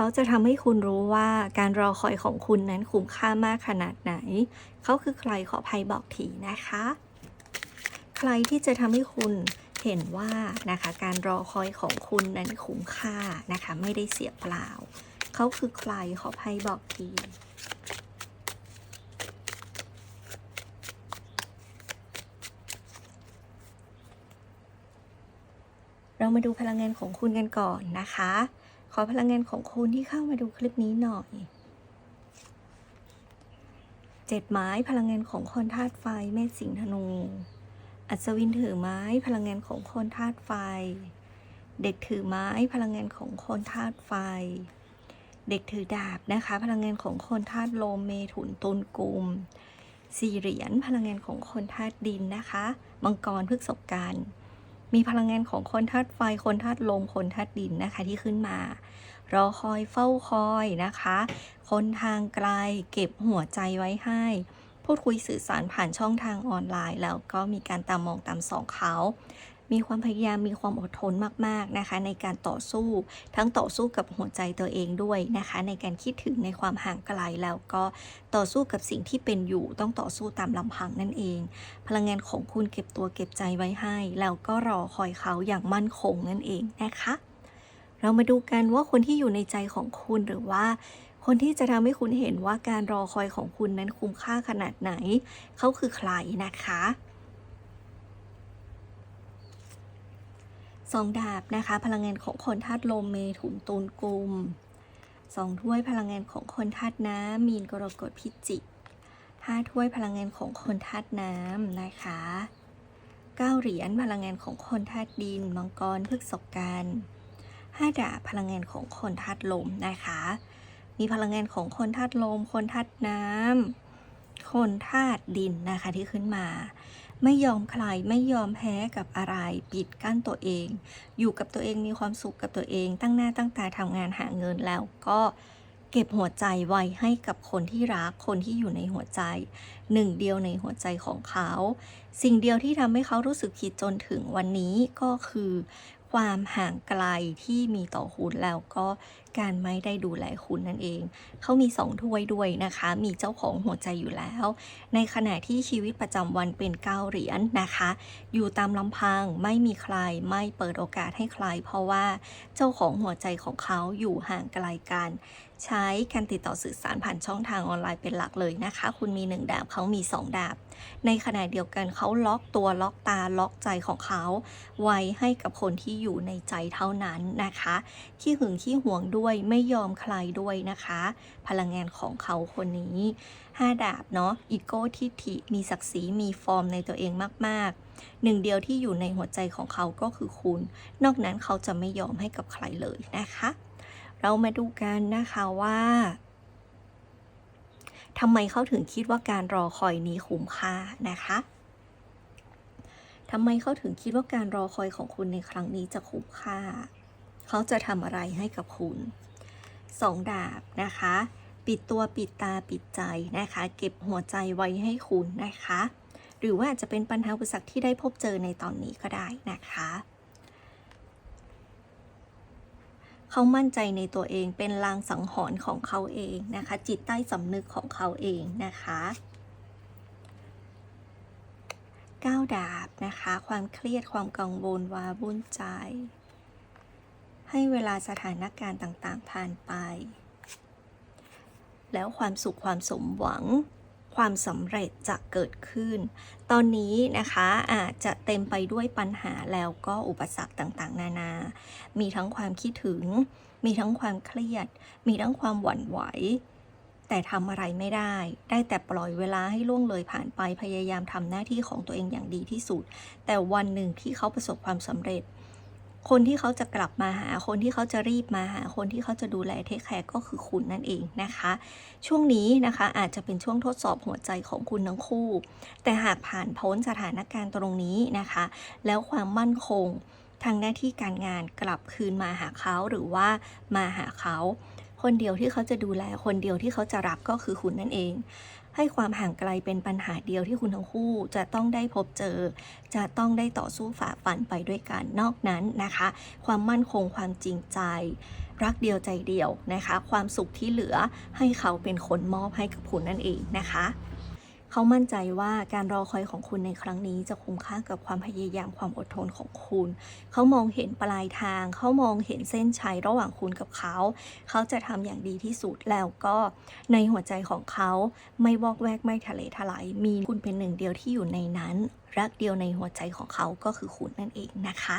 เขาจะทำให้คุณรู้ว่าการรอคอยของคุณนั้นคุ้มค่ามากขนาดไหน เขาคือใครขอภัยบอกทีนะคะ ใครที่จะทำให้คุณเห็นว่านะคะการรอคอยของคุณนั้นคุ้มค่านะคะไม่ได้เสียเปล่า เขาคือใครขอภัยบอกทีเรามาดูพลังงานของคุณกันก่อนนะคะ อพลังงานของคุณที่เข้ามาดูคลิปนี้หน่อยเจ็ดไม้พลังงานของคนธาตุไฟเมษสิงห์ธนู อัศวินถือไม้พลังงานของคนธาตุไฟ เด็กถือไม้พลังงานของคนธาตุไฟ เด็กถือดาบนะคะ พลังงานของคนธาตุลมเมถุนตุลกุมสี่เหรียญพลังงานของคนธาตุดินนะคะ มังกรพฤกษกัน มีพลังงานของคนธาตุไฟ คนธาตุลม คนธาตุดินนะคะที่ขึ้นมารอคอยเฝ้าคอยนะคะ คนทางไกลเก็บหัวใจไว้ให้ พูดคุยสื่อสารผ่านช่องทางออนไลน์ แล้วก็มีการตามมองตามสองเขา มีความพยายามมีความอดทนมากๆนะคะ ในการต่อสู้ ทั้งต่อสู้กับหัวใจตัวเองด้วยนะคะ ในการคิดถึงในความห่างไกลแล้วก็ต่อสู้กับสิ่งที่เป็นอยู่ต้องต่อสู้ตามลำพังนั่นเอง พลังงานของคุณเก็บตัวเก็บใจไว้ให้ แล้วก็รอคอยเขาอย่างมั่นคงนั่นเองนะคะ เรามาดูกันว่าคนที่อยู่ในใจของคุณหรือว่าคนที่จะทำให้คุณเห็นว่าการรอคอยของคุณนั้นคุ้มค่าขนาดไหน เขาคือใครนะคะ สองดาบนะคะ พลังงานของคนธาตุลมเมถุนตุลกุมสองถ้วยพลังงานของคนธาตุน้ำมีนกรกฎพิจิกห้าถ้วยพลังงานของคนธาตุน้ำนะคะเก้าเหรียญพลังงานของคนธาตุดิน มังกรพฤกษกันห้าดาบพลังงานของคนธาตุลมนะคะ มีพลังงานของคนธาตุลม คนธาตุน้ำคนธาตุดินนะคะที่ขึ้นมา ไม่ยอมใครไม่ยอมแพ้กับอะไรปิดกั้นตัวเอง อยู่กับตัวเองมีความสุขกับตัวเอง ตั้งหน้าตั้งตาทำงานหาเงินแล้วก็เก็บหัวใจไว้ให้กับคนที่รักคนที่อยู่ในหัวใจ หนึ่งเดียวในหัวใจของเขา สิ่งเดียวที่ทำให้เขารู้สึกผิดจนถึงวันนี้ก็คือ ความห่างไกลที่มีต่อคุณแล้วก็การไม่ได้ดูแลคุณนั่นเอง เขามีสองถ้วยด้วยนะคะ มีเจ้าของหัวใจอยู่แล้ว ในขณะที่ชีวิตประจำวันเป็นเก้าเหรียญนะคะ อยู่ตามลำพังไม่มีใครไม่เปิดโอกาสให้ใคร เพราะว่าเจ้าของหัวใจของเขาอยู่ห่างไกลกัน ใช้การติดต่อสื่อสารผ่านช่องทางออนไลน์เป็นหลักเลยนะคะ คุณมีหนึ่งดาบเขามีสองดาบ ในขณะเดียวกันเขาล็อกตัวล็อกตาล็อกใจของเขา ไว้ให้กับคนที่อยู่ในใจเท่านั้นนะคะ ขี้หึงขี้หวงด้วยไม่ยอมใครด้วยนะคะ พลังงานของเขาคนนี้ห้าดาบเนาะอีโก้ทิฐิมีศักดิ์ศรีมีฟอร์มในตัวเองมากๆ หนึ่งเดียวที่อยู่ในหัวใจของเขาก็คือคุณ นอกนั้นเขาจะไม่ยอมให้กับใครเลยนะคะ เรามาดูกันนะคะว่าทำไมเขาถึงคิดว่าการรอคอยนี้คุ้มค่านะคะทำไมเขาถึงคิดว่าการรอคอยของคุณในครั้งนี้จะคุ้มค่า เขาจะทำอะไรให้กับคุณสองดาบนะคะ ปิดตัวปิดตาปิดใจนะคะ เก็บหัวใจไว้ให้คุณนะคะ หรือว่าอาจจะเป็นปัญหาอุปสรรคที่ได้พบเจอในตอนนี้ก็ได้นะคะเขามั่นใจในตัวเองเป็นลางสังหรณ์ของเขาเองนะคะ จิตใต้สำนึกของเขาเองนะคะก้าวดาบนะคะ ความเครียดความกังวลวาวุ่นใจ ให้เวลาสถานการณ์ต่างๆ ผ่านไป แล้วความสุขความสมหวัง ความสำเร็จจะเกิดขึ้น ตอนนี้นะคะอาจจะเต็มไปด้วยปัญหาแล้วก็อุปสรรคต่างๆ นานา มีทั้งความคิดถึง มีทั้งความเครียด มีทั้งความหวั่นไหวแต่ทำอะไรไม่ได้ ได้แต่ปล่อยเวลาให้ล่วงเลยผ่านไป พยายามทำหน้าที่ของตัวเองอย่างดีที่สุด แต่วันหนึ่งที่เขาประสบความสำเร็จ คนที่เขาจะกลับมาหา คนที่เขาจะรีบมาหา คนที่เขาจะดูแลเทคแคร์ก็คือคุณนั่นเองนะคะ ช่วงนี้นะคะอาจจะเป็นช่วงทดสอบหัวใจของคุณทั้งคู่ แต่หากผ่านพ้นสถานการณ์ตรงนี้นะคะ แล้วความมั่นคงทางหน้าที่การงานกลับคืนมาหาเขาหรือว่ามาหาเขา คนเดียวที่เขาจะดูแล คนเดียวที่เขาจะรักก็คือคุณนั่นเอง ให้ความห่างไกลเป็นปัญหาเดียวที่คุณทั้งคู่จะต้องได้พบเจอ จะต้องได้ต่อสู้ฝ่าฟันไปด้วยกันนอกนั้นนะคะ ความมั่นคงความจริงใจ รักเดียวใจเดียวนะคะ ความสุขที่เหลือให้เขาเป็นคนมอบให้กับคุณนั่นเองนะคะ เขามั่นใจว่าการรอคอยของคุณในครั้งนี้จะคุ้มค่ากับความพยายามความอดทนของคุณ เขามองเห็นปลายทาง เขามองเห็นเส้นชัยระหว่างคุณกับเขา เขาจะทำอย่างดีที่สุดแล้วก็ในหัวใจของเขาไม่วอกแวกไม่ทะเลทลาย มีคุณเป็นหนึ่งเดียวที่อยู่ในนั้น รักเดียวในหัวใจของเขาก็คือคุณนั่นเองนะคะ